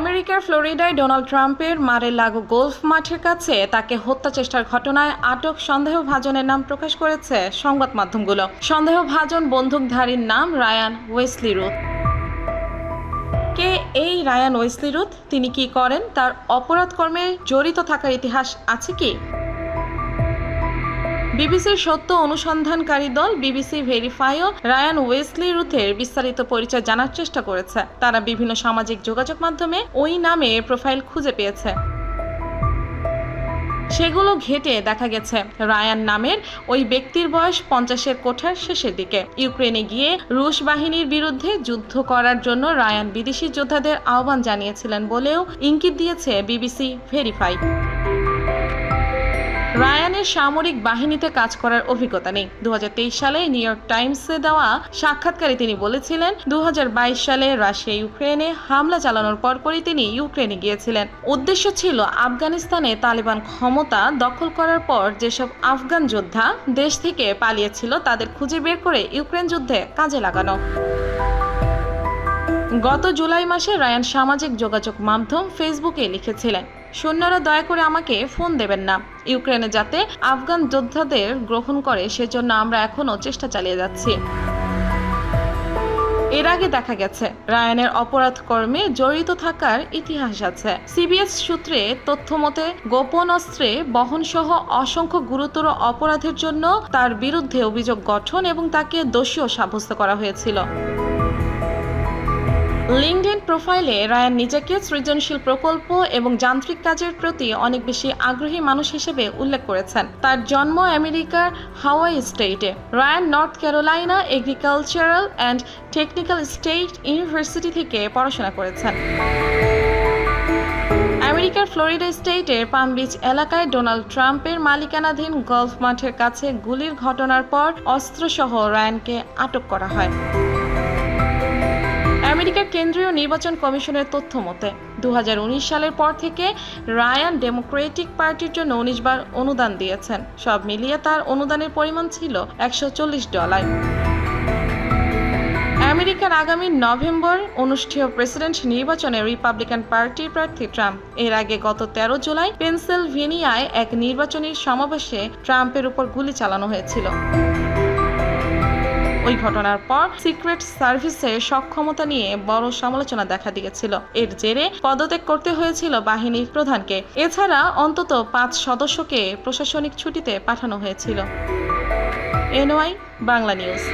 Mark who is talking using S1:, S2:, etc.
S1: আমেরিকার ফ্লোরিডায় ডোনাল্ড ট্রাম্পের মারে লাগো গোল্ফ মাঠের কাছে তাকে হত্যা চেষ্টার ঘটনায় আটক সন্দেহভাজনের নাম প্রকাশ করেছে সংবাদ মাধ্যমগুলো। সন্দেহভাজন বন্দুকধারীর নাম রায়ান ওয়েসলি রুথ কে এই রায়ান ওয়েসলি রুথ তিনি কি করেন? তার অপরাধকর্মে জড়িত থাকার ইতিহাস আছে কি? বিবিসির সত্য অনুসন্ধানকারী দল বিবিসি ভেরিফাইও রায়ান ওয়েসলি রুথের বিস্তারিত পরিচয় জানার চেষ্টা করেছে। তারা বিভিন্ন সামাজিক যোগাযোগ মাধ্যমে ওই নামে প্রোফাইল খুঁজে পেয়েছে। সেগুলো ঘেটে দেখা গেছে। রায়ান নামের ওই ব্যক্তির বয়স পঞ্চাশের কোঠার শেষের দিকে। ইউক্রেনে গিয়ে রুশ বাহিনীর বিরুদ্ধে যুদ্ধ করার জন্য রায়ান বিদেশি যোদ্ধাদের আহ্বান জানিয়েছিলেন বলেও ইঙ্গিত দিয়েছে বিবিসি ভেরিফাই। রায়ানের সামরিক বাহিনীতে কাজ করার অভিজ্ঞতা নেই। দু হাজার তেইশ সালে নিউ ইয়র্ক টাইমসে দেওয়া সাক্ষাৎকারে তিনি বলেছিলেন দু হাজার বাইশ সালে রাশিয়া ইউক্রেনে হামলা চালানোর পরপরই তিনি ইউক্রেনে গিয়েছিলেন। উদ্দেশ্য ছিল আফগানিস্তানে তালিবান ক্ষমতা দখল করার পর যেসব আফগান যোদ্ধা দেশ থেকে পালিয়েছিল, তাদের খুঁজে বের করে ইউক্রেন যুদ্ধে কাজে লাগানো। গত জুলাই মাসে রায়ান সামাজিক যোগাযোগ মাধ্যম ফেসবুকে লিখেছিলেন সৈন্যরা দয়া করে আমাকে ফোন দেবেন না। ইউক্রেনে যাতে আফগান যোদ্ধাদের গ্রহণ করে, সেজন্য আমরা এখনও চেষ্টা চালিয়ে যাচ্ছি। এর আগে দেখা গেছে, রায়ানের অপরাধ কর্মে জড়িত থাকার ইতিহাস আছে। সিবিএস সূত্রে তথ্য মতে, গোপন অস্ত্রে বহনসহ অসংখ্য গুরুতর অপরাধের জন্য তার বিরুদ্ধে অভিযোগ গঠন এবং তাকে দোষীও সাব্যস্ত করা হয়েছিল। লিঙ্কডইন প্রোফাইলে রায়ান নিজেকে সৃজনশীল প্রকল্প এবং যান্ত্রিক কাজের প্রতি অনেক বেশি আগ্রহী মানুষ হিসেবে উল্লেখ করেছেন। তার জন্ম আমেরিকার হাওয়াই স্টেটে। Ryan North Carolina agricultural and technical state university থেকে পড়াশোনা করেছেন। আমেরিকার ফ্লোরিডা স্টেটের পাম বিচ এলাকায় ডোনাল্ড ট্রাম্পের মালিকানাধীন গলফ মাঠের কাছে গুলির ঘটনার পর অস্ত্রসহ রায়ানকে আটক করা হয়। আমেরিকার কেন্দ্রীয় নির্বাচন কমিশনের তথ্য মতে দু হাজার উনিশ সালের পর থেকে রায়ান ডেমোক্রেটিক পার্টির জন্য উনিশ বার অনুদান দিয়েছেন। সব মিলিয়ে তার অনুদানের পরিমাণ ছিল একশো চল্লিশ ডলার। আমেরিকার আগামী নভেম্বর অনুষ্ঠেয় প্রেসিডেন্ট নির্বাচনে রিপাবলিকান পার্টির প্রার্থী ট্রাম্প। এর আগে গত তেরো জুলাই পেনসিলভেনিয়ায় এক নির্বাচনী সমাবেশে ট্রাম্পের উপর গুলি চালানো হয়েছিল। ওই ঘটনার পর সিক্রেট সার্ভিসে সক্ষমতা নিয়ে বড় সমালোচনা দেখা দিয়েছিল। এর জেরে পদত্যাগ করতে হয়েছিল বাহিনীর প্রধানকে। এছাড়া অন্তত পাঁচ সদস্যকে প্রশাসনিক ছুটিতে পাঠানো হয়েছিল। NY, Bangla news.